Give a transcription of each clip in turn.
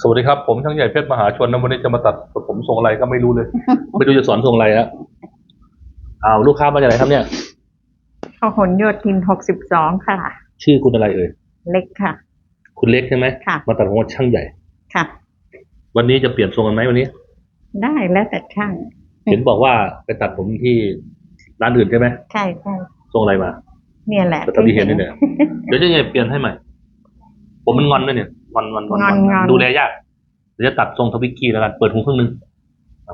สวัสดีครับ ผมช่างใหญ่เพชรมหาชนนะวันนี้จะมาตัดผมทรงอะไรก็ไม่รู้เลย ไม่รู้จะสอนทรงอะไรฮะอ้าวลูกค้ามาจากไหนครับเนี่ยพหลโยธินหกสิบสองค่ะ ชื่อคุณอะไรเอ่ยเล็กค่ะ คุณเล็กใช่ไหมค่ะ มาตัดผมกับช่างใหญ่ ค่ะ วันนี้จะเปลี่ยนทรงกันไหมวันนี้ ได้แล้วแต่ช่าง เห็นบอกว่าไปตัดผมที่ร้านอื่นใช่ไหมใช่ใช่ทรงอะไรมาเนี่ยแหละแต่ตอนที่เห็นนี่เนี่ยเดี๋ยวจะเปลี่ยนให้ใหม่ ผมมันงอนด้วยเนี่ย งอนงอนงอนงอนงอนดูแลยากเดี๋ยวจะตัดทรงทวิกกี้แล้วกันเปิดหูครึ่งหนึง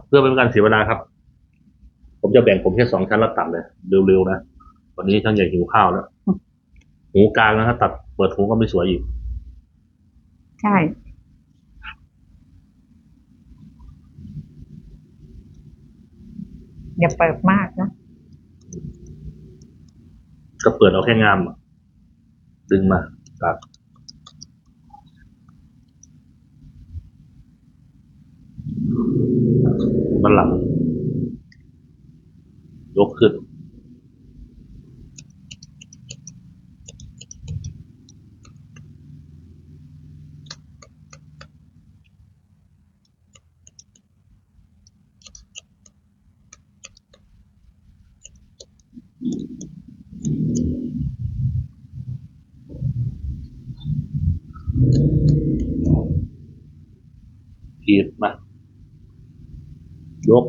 เพื่อไม่เป็นการเสียเวลาครับ ผมจะแบ่งผมแค่สองชั้นแล้วตัดเลยเร็วๆนะวันนี้ช่างใหญ่หิวข้าวแล้วหูกลางนะถ้าตัดเปิดหูก็ไม่สวยอีก ใช่ อย่าเปิดมากนะ ก็เปิดเอาแค่งามอะดึงมาตัด มันหลังยกขึ้นขีดมา ยก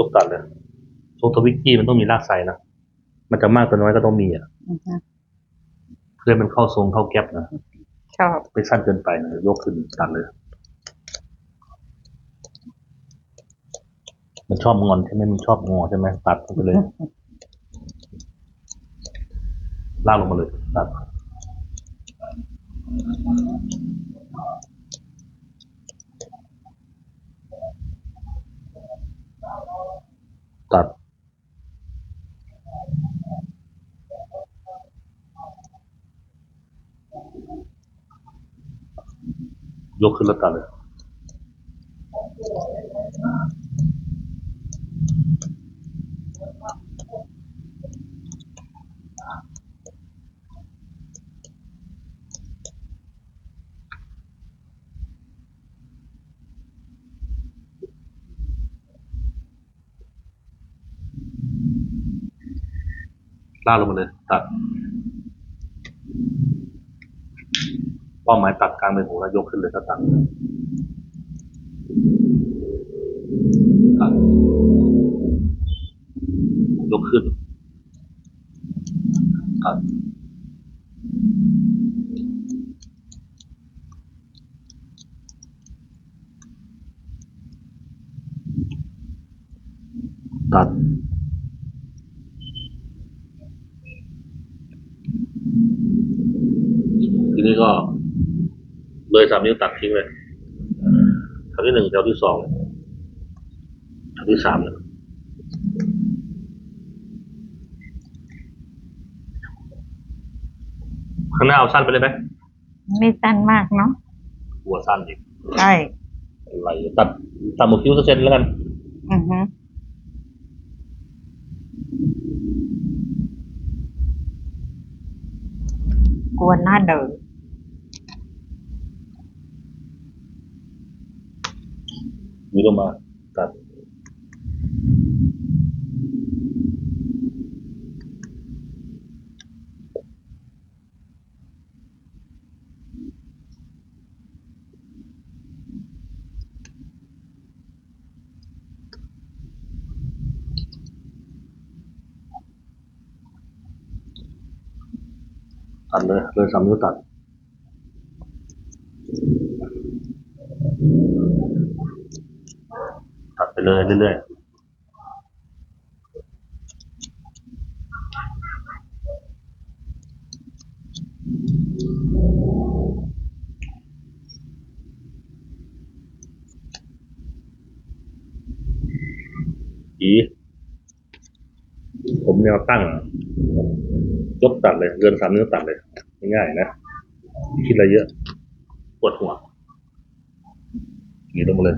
ยกตัดเลยทรงทวิกกี้มันต้องมีรากไซนะ มันจะมากตัวน้อยก็ต้องมีอะอือฮึเพื่อให้มันเข้าทรงเข้าแก๊ปนะชอบไม่สั้นเกินไปนะยกขึ้นตัดเลย มันชอบงอนใช่ไหมมันชอบงอใช่ไหมตัดลงไปเลยลากลงมาเลยตัดตัด ยกขึ้นแล้วตัดเลยลากลงมาเลยตัด ป้าหมายตัดกลางเป็นหูแล้วยกขึ้นเลยก็ตัดตัดยกขึ้น ตัด ตัด ทีนี้ก็ เลยสามนิ้วตัดทิ้งเลยแถวที่หนึ่งแถวที่สองแถวที่สามเนี่ยข้างหน้าเอาสั้นไปเลยไหมไม่สั้นมากเนาะหัวสั้นอีกใช่อะไรตัดตัดหมดคิ้วสักเซนแล้วกัน อือฮึกลัวหน้าเดิน มีลงมาตัดตัด เลยเลยสามนิ้วตัดตัดไปเรื่อยๆีผมแนวตั้ง ยกตัดเลยเกินสามนิ้วตัดเลย ง่ายๆนะ คิดอะไรเยอะ ปวดหัวหนีลงมาเลย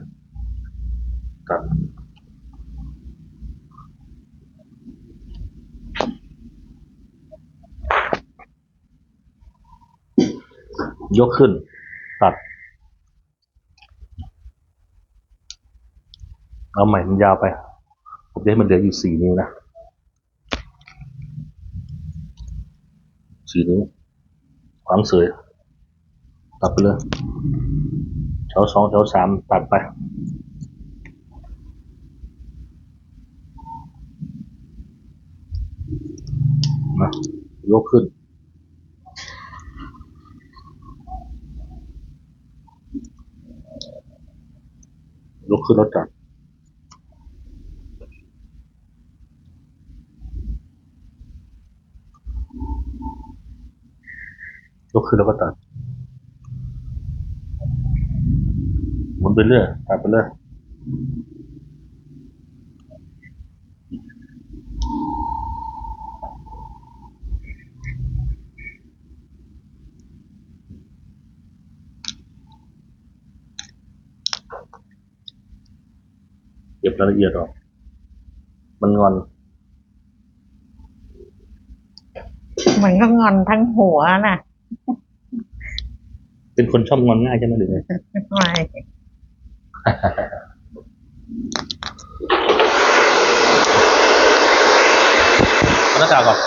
ตัดยกขึ้น ตัด เอาใหม่มันยาวไป ผมจะให้มันเหลืออยู่สี่นิ้วนะสี่นิ้วความสวยตัดไปเลยแถวสองแถวสามตัดไป ยกขึ้น ยกขึ้นแล้วตัดยกขึ้นแล้วก็ตัดหมุนไปเรื่อยตัดไปเรื่อย เก็บรายละเอียดออก มันงอนเหมือนก็งอนทั้งหัวน่ะ เป็นคนชอบงอนง่ายใช่ไหมหรือไงไม่ เอาหน้ากากก่อน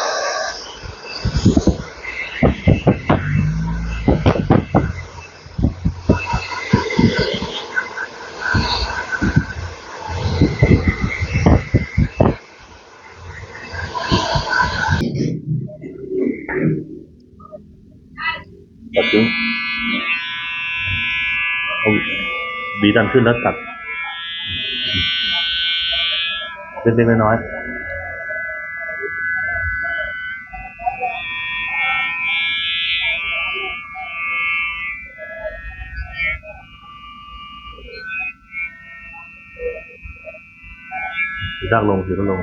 ึ้งเอาบีดันขึ้นแล้วตัดเล็กๆน้อยๆถือรากลงถือรากลง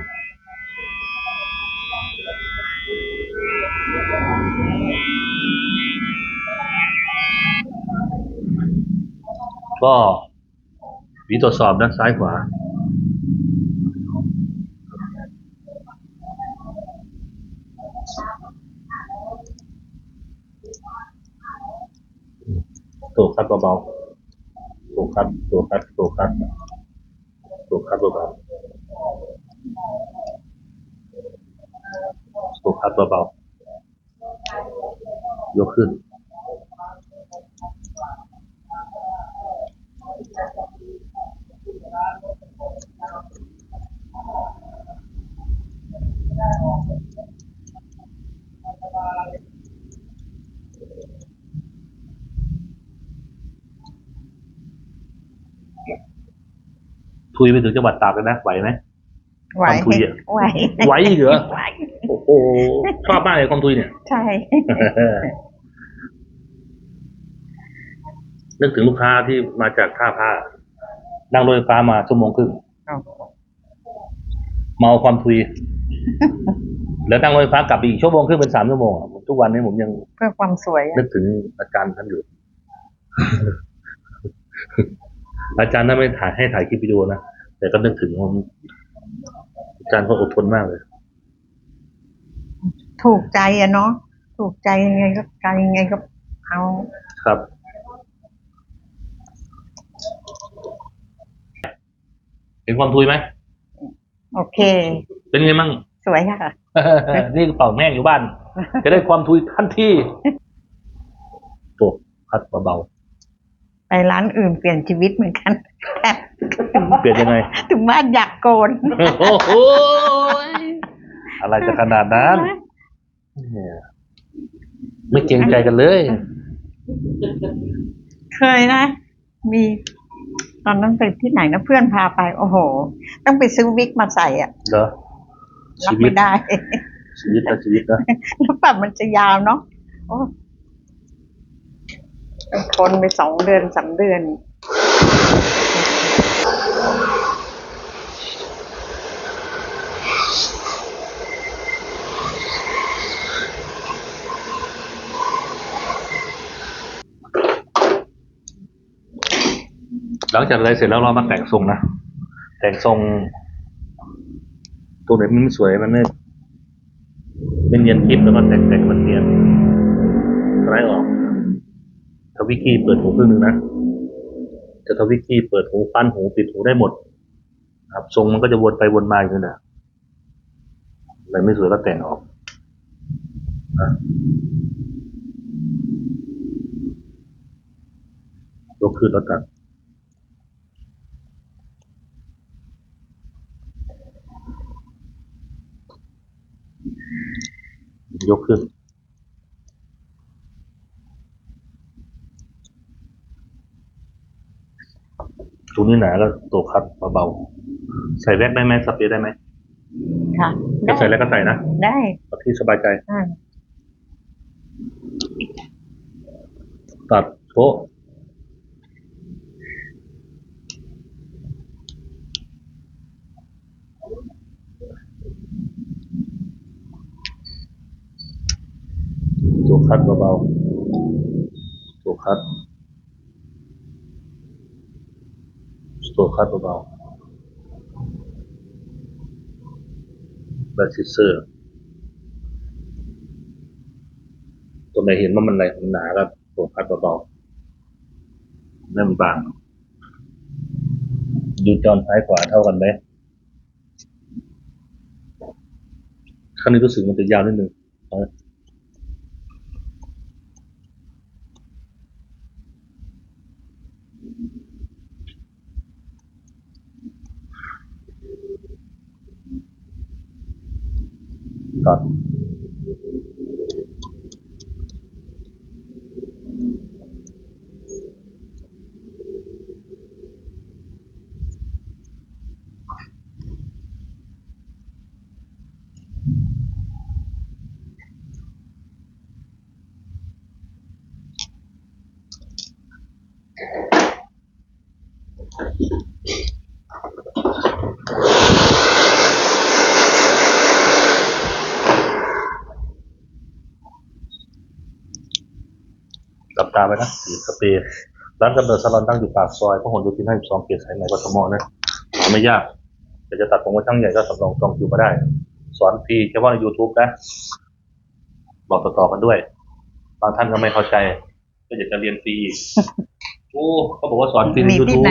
ก็วีตรวจสอบด้านซ้ายขวาตัวคัดเบาๆตัวคัดตัวคัดตัวคัดตัวคัดเบาๆตัวคัดเบาๆยกขึ้น ทุยไปถึงจังหวัดตากเลยนะไหวไหมไหวความทุยอะไหวไหวอีกเหรอไหวโอ้โหชอบมากเลยความทุยเนี่ย ใช่ นึกถึงลูกค้าที่มาจากท่าผ้านั่งรถไฟฟ้ามาชั่วโมงครึ่งเมาความทุย แล้วนั่งรถไฟฟ้ากลับอีกชั่วโมงครึ่งเป็นสามชั่วโมงอะทุกวันนี้ผมยังเพื่อความสวยอะนึกถึงอาจารย์ท่านอยู่อาจารย์ท่านไม่ถ่ายให้ถ่ายคลิปวิดีโอนะ แต่ก็นึกถึงว่าอาจารย์เขาอดทนมากเลย ถูกใจอะเนาะถูกใจยังไงก็ใจยังไงก็เอาครับ เห็นความทุยไหมโอเค เป็นไงมั่งสวยค่ะ นี่กระเป๋าแม่งอยู่บ้าน จะได้ความทุยทันทีโอ้พัดเบา ไปร้านอื่นเปลี่ยนชีวิตเหมือนกันแต่ๆเปลี่ยนยังไง ถึงบ้านอยากโกน โอ้โหอะไรจะขนาดนั้นเนี่ยไม่เกรงใจกันเลย เคยนะ มีตอนนั้นไปที่ไหนนะเพื่อนพาไป โอ้โห ต้องไปซื้อวิกมาใส่อะเหรอรับชีวิไม่ตได้ ชีวิตนะชีวิตนะแล้วแบบมันจะยาวเนาะโอ้ ทนไปสองเดือนสามเดือนหลังจากอะไรเสร็จแล้วเรามาแต่งทรงนะ แต่งทรงตัวไหนมันไม่สวยมันไม่ไม่เนียนคลิปแล้วก็แต่งแต่งมันเนียนสไลด์ออก ทวิกี้เปิดหูครึ่งหนึ่งนะจะทวิกี้เปิดหูฟันหูปิดหูได้หมด ครับทรงมันก็จะวนไปวนมาอยู่น่ะอะไรไม่สวยก็แต่งออกนะยกขึ้นแล้วกันยกขึ้น รงนี้หนาก็ตัวคัดเบาๆ ใส่แว็กได้ไหมสเปรย์ได้ไหมค่ะจะใส่แล้วก็ใส่นะ ได้เอาที่สบายใจอ่าตัดโชะตัวคัดเบาๆ ตัวคัด ตัว คัดเบาๆแบบซิเซอร์ตัวไหนเห็นว่ามันอะไรมันหนาก็ตัวคัดเบาๆนั่นมันบาง ดูจอนซ้ายขวาเท่ากันไหมข้างนี้รู้สึกมันจะยาวนิดนึง เอาละตัดหลับตาไปนะสีสเปรย์ร้านกำเนิดซาลอนตั้งอยู่ปากซอยพหลโยธิน52เขตสายไหมกทมนะหาไม่ยากแต่จะตัดผมว่าช่างใหญ่ก็สำรองจองคิวมาได้ สอนฟรีเฉพาะใน YouTube นะ บอกต่อๆกันด้วย บางท่านก็ไม่เข้าใจ ก็อยากจะเรียนฟรีอีกโอ้เขาบอกว่าสอนฟรีใน มีที่ YouTube ไหน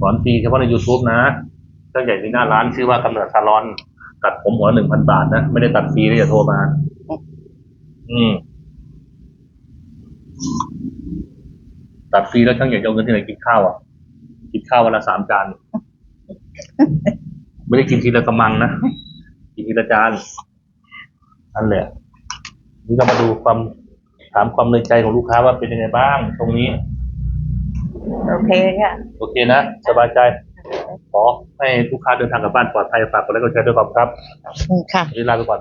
สอนฟรีเฉพาะใน YouTube นะช่างใหญ่ที่หน้าร้านชื่อว่ากำเนิดซาลอน ตัดผมหัวหนึ่งพันบาทนะ ไม่ได้ตัดฟรีนะอย่าโทรมา อืม ตัดฟรีแล้วช่างใหญ่จะเอาเงินที่ไหนกินข้าวอะ กินข้าววันละสามจาน ไม่ได้กินทีละกำมังนะ กินทีละจานนั่นแหละ นี่เรามาดูความถามความในใจของลูกค้าว่าเป็นยังไงบ้าง ตรงนี้ โอเคค่ะ โอเคนะ สบายใจ ขอให้ลูกค้าเดินทางกลับบ้านปลอดภัยฝากกดไลค์กดแชร์ด้วยครับครับอืมค่ะวันนี้ลาไปก่อน